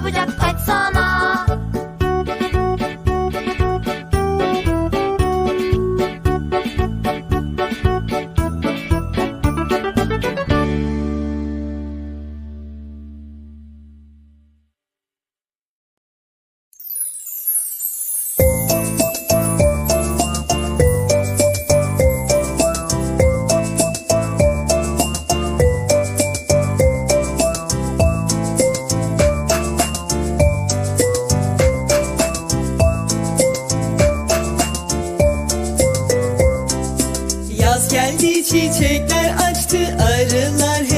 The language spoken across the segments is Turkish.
ブジャック çiçekler açtı arılar hep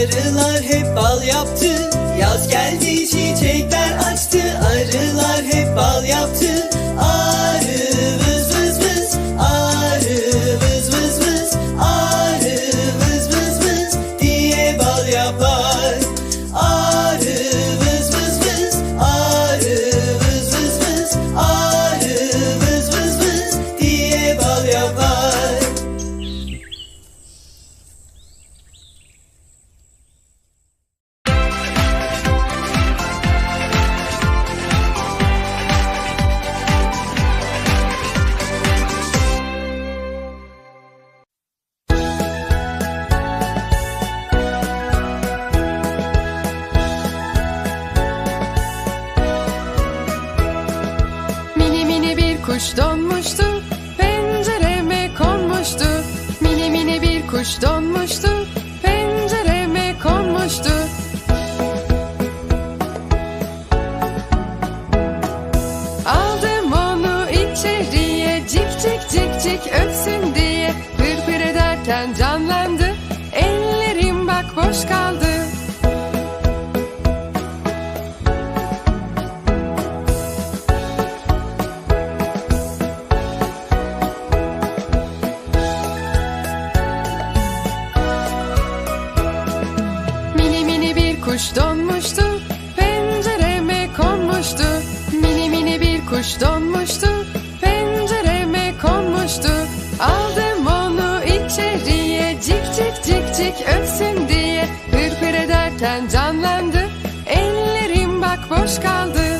arılar hep bal yaptı. Yaz geldi çiçekler açtı. Arılar hep bal yaptı. Arı vız vız vız arı vız vız vız arı vız vız vız diye bal yapar kuş donmuştu. Pencereme konmuştu? Mini mini bir kuş donmuştu. Pencereme konmuştu? Aldım onu içeriye Cik cik cik cik ötsün diye. Pır pır ederken canlandı Donmuş donmuştu. Pencereme konmuştu? Aldım onu içeriye cik cik cik cik öpsün diye. Hırpır ederken canlandı. Ellerim bak boş kaldı.